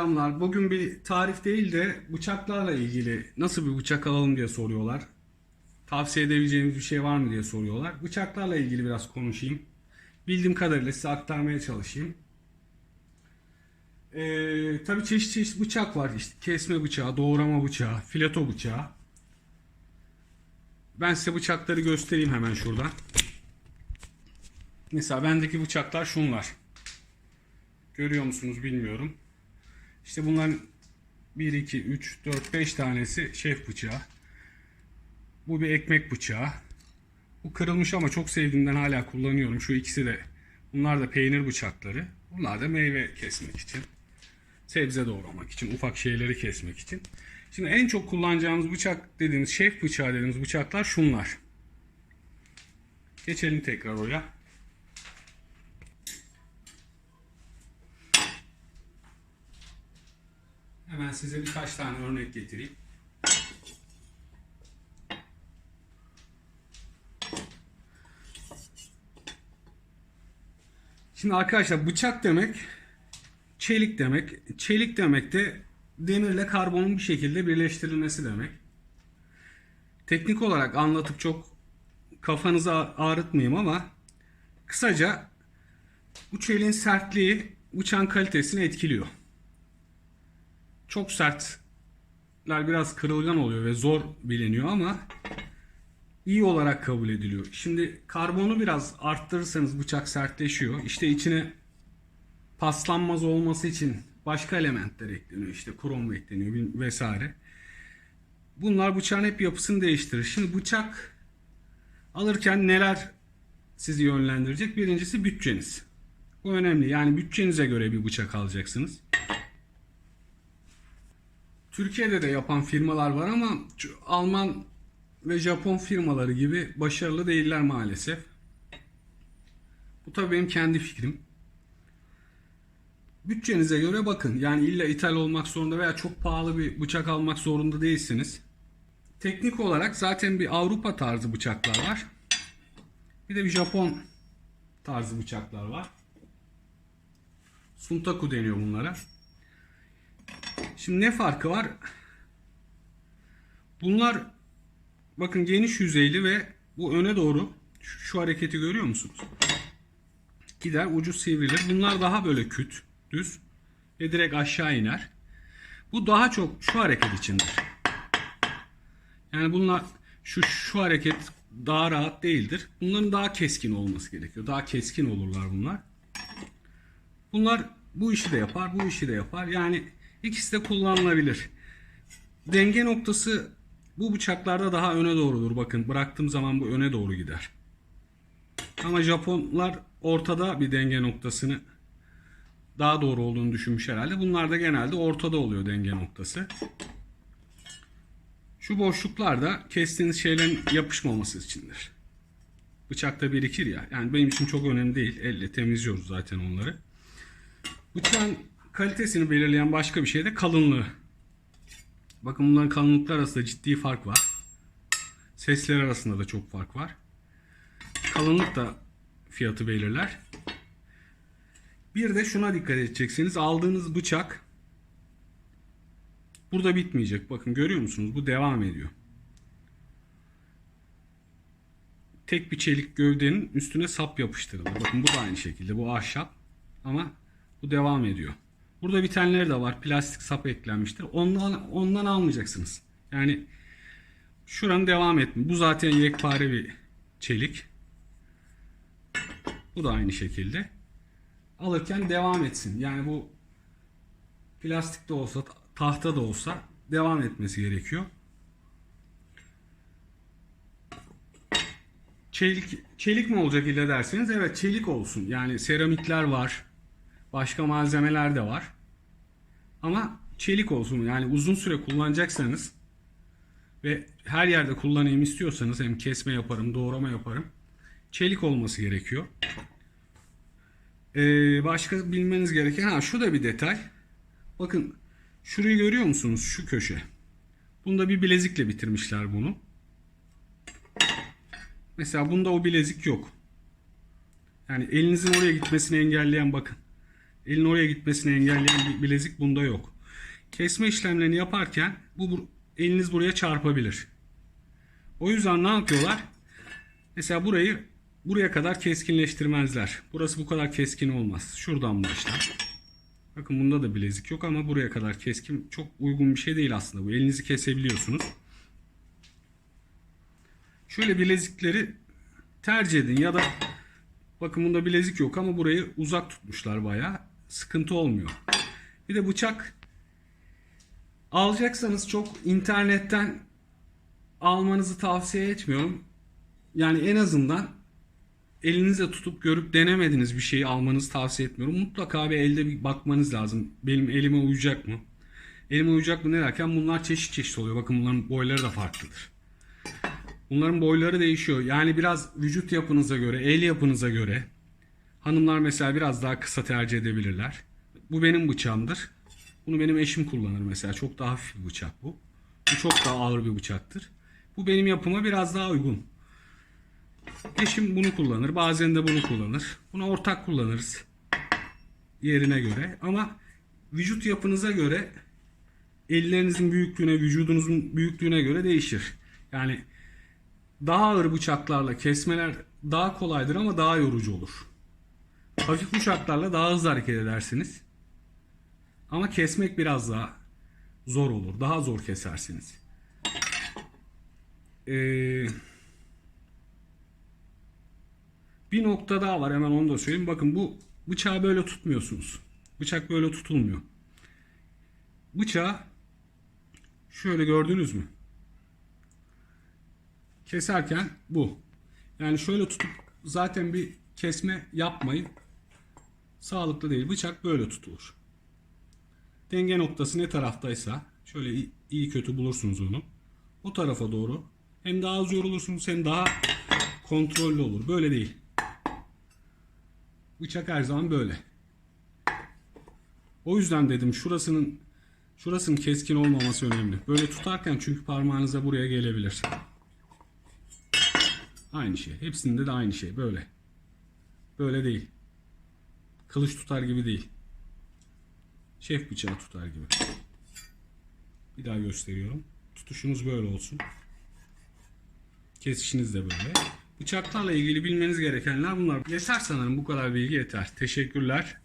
Selamlar. Bugün bir tarif değil de bıçaklarla ilgili nasıl bir bıçak alalım diye soruyorlar. Tavsiye edebileceğimiz bir şey var mı diye soruyorlar. Bıçaklarla ilgili biraz konuşayım. Bildiğim kadarıyla size aktarmaya çalışayım. Ee, tabii çeşit çeşit bıçak var. İşte kesme bıçağı, doğrama bıçağı, fileto bıçağı. Ben size bıçakları göstereyim hemen şurada. Mesela bendeki bıçaklar şunlar. Görüyor musunuz bilmiyorum. İşte bunların 1, 2, 3, 4, 5 tanesi şef bıçağı. Bu bir ekmek bıçağı. Bu kırılmış ama çok sevdiğimden hala kullanıyorum. Şu ikisi de. Bunlar da peynir bıçakları. Bunlar da meyve kesmek için. Sebze doğramak için. Ufak şeyleri kesmek için. Şimdi en çok kullanacağımız bıçak dediğimiz şef bıçağı dediğimiz bıçaklar şunlar. Geçelim tekrar oraya. Hemen size birkaç tane örnek getireyim. Şimdi arkadaşlar bıçak demek çelik demek. Çelik demek de demirle karbonun bir şekilde birleştirilmesi demek. Teknik olarak anlatıp çok kafanızı ağrıtmayayım ama kısaca bu çeliğin sertliği bıçağın kalitesini etkiliyor çok sertler biraz kırılgan oluyor ve zor biliniyor ama iyi olarak kabul ediliyor. Şimdi karbonu biraz arttırırsanız bıçak sertleşiyor. İşte içine paslanmaz olması için başka elementler ekleniyor. İşte krom ekleniyor vesaire. Bunlar bıçağın hep yapısını değiştirir. Şimdi bıçak alırken neler sizi yönlendirecek? Birincisi bütçeniz. Bu önemli. Yani bütçenize göre bir bıçak alacaksınız. Türkiye'de de yapan firmalar var ama Alman ve Japon firmaları gibi başarılı değiller maalesef. Bu tabii benim kendi fikrim. Bütçenize göre bakın. Yani illa ithal olmak zorunda veya çok pahalı bir bıçak almak zorunda değilsiniz. Teknik olarak zaten bir Avrupa tarzı bıçaklar var. Bir de bir Japon tarzı bıçaklar var. Suntaku deniyor bunlara. Şimdi ne farkı var? Bunlar bakın geniş yüzeyli ve bu öne doğru şu, şu hareketi görüyor musunuz? Gider ucu sivrilir. Bunlar daha böyle küt, düz ve direkt aşağı iner. Bu daha çok şu hareket içindir. Yani bunlar şu şu hareket daha rahat değildir. Bunların daha keskin olması gerekiyor. Daha keskin olurlar bunlar. Bunlar bu işi de yapar, bu işi de yapar. Yani İkisi de kullanılabilir. Denge noktası bu bıçaklarda daha öne doğrudur. Bakın bıraktığım zaman bu öne doğru gider. Ama Japonlar ortada bir denge noktasını daha doğru olduğunu düşünmüş herhalde. Bunlar da genelde ortada oluyor denge noktası. Şu boşluklar da kestiğiniz şeylerin yapışmaması içindir. Bıçakta birikir ya. Yani benim için çok önemli değil. Elle temizliyoruz zaten onları. Bıçağın kalitesini belirleyen başka bir şey de kalınlığı. Bakın bunların kalınlıklar arasında ciddi fark var. Sesler arasında da çok fark var. Kalınlık da fiyatı belirler. Bir de şuna dikkat edeceksiniz. Aldığınız bıçak burada bitmeyecek. Bakın görüyor musunuz? Bu devam ediyor. Tek bir çelik gövdenin üstüne sap yapıştırılır. Bakın bu da aynı şekilde. Bu ahşap ama bu devam ediyor. Burada bitenleri de var. Plastik sap eklenmiştir. Ondan ondan almayacaksınız. Yani şuranın devam etme. Bu zaten yekpare bir çelik. Bu da aynı şekilde. Alırken devam etsin. Yani bu plastik de olsa, tahta da olsa devam etmesi gerekiyor. Çelik, çelik mi olacak ile derseniz evet çelik olsun. Yani seramikler var. Başka malzemeler de var. Ama çelik olsun. Yani uzun süre kullanacaksanız ve her yerde kullanayım istiyorsanız hem kesme yaparım, doğrama yaparım. Çelik olması gerekiyor. Ee, başka bilmeniz gereken ha şu da bir detay. Bakın şurayı görüyor musunuz? Şu köşe. Bunda bir bilezikle bitirmişler bunu. Mesela bunda o bilezik yok. Yani elinizin oraya gitmesini engelleyen bakın. Elin oraya gitmesini engelleyen bir bilezik bunda yok. Kesme işlemlerini yaparken bu eliniz buraya çarpabilir. O yüzden ne yapıyorlar? Mesela burayı buraya kadar keskinleştirmezler. Burası bu kadar keskin olmaz. Şuradan başlar. Bakın bunda da bilezik yok ama buraya kadar keskin çok uygun bir şey değil aslında bu. Elinizi kesebiliyorsunuz. Şöyle bilezikleri tercih edin ya da bakın bunda bilezik yok ama burayı uzak tutmuşlar bayağı. Sıkıntı olmuyor. Bir de bıçak alacaksanız çok internetten almanızı tavsiye etmiyorum. Yani en azından elinizle tutup görüp denemediğiniz bir şeyi almanızı tavsiye etmiyorum. Mutlaka bir elde bir bakmanız lazım. Benim elime uyacak mı? Elime uyacak mı ne derken bunlar çeşit çeşit oluyor. Bakın bunların boyları da farklıdır. Bunların boyları değişiyor. Yani biraz vücut yapınıza göre, el yapınıza göre. Hanımlar mesela biraz daha kısa tercih edebilirler. Bu benim bıçağımdır. Bunu benim eşim kullanır mesela. Çok daha hafif bir bıçak bu. Bu çok daha ağır bir bıçaktır. Bu benim yapıma biraz daha uygun. Eşim bunu kullanır. Bazen de bunu kullanır. Bunu ortak kullanırız. Yerine göre. Ama vücut yapınıza göre ellerinizin büyüklüğüne, vücudunuzun büyüklüğüne göre değişir. Yani daha ağır bıçaklarla kesmeler daha kolaydır ama daha yorucu olur. Hafif bıçaklarla daha hızlı hareket edersiniz. Ama kesmek biraz daha zor olur. Daha zor kesersiniz. Ee, bir nokta daha var hemen onu da söyleyeyim. Bakın bu bıçağı böyle tutmuyorsunuz. Bıçak böyle tutulmuyor. Bıçağı şöyle gördünüz mü? Keserken bu. Yani şöyle tutup zaten bir kesme yapmayın. Sağlıklı değil. Bıçak böyle tutulur. Denge noktası ne taraftaysa şöyle iyi, kötü bulursunuz onu. O tarafa doğru hem daha az yorulursunuz hem daha kontrollü olur. Böyle değil. Bıçak her zaman böyle. O yüzden dedim şurasının şurasının keskin olmaması önemli. Böyle tutarken çünkü parmağınıza buraya gelebilir. Aynı şey. Hepsinde de aynı şey. Böyle. Böyle değil. Kılıç tutar gibi değil. Şef bıçağı tutar gibi. Bir daha gösteriyorum. Tutuşunuz böyle olsun. Kesişiniz de böyle. Bıçaklarla ilgili bilmeniz gerekenler bunlar. Yeter sanırım bu kadar bilgi yeter. Teşekkürler.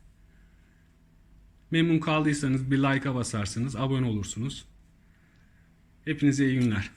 Memnun kaldıysanız bir like'a basarsınız, abone olursunuz. Hepinize iyi günler.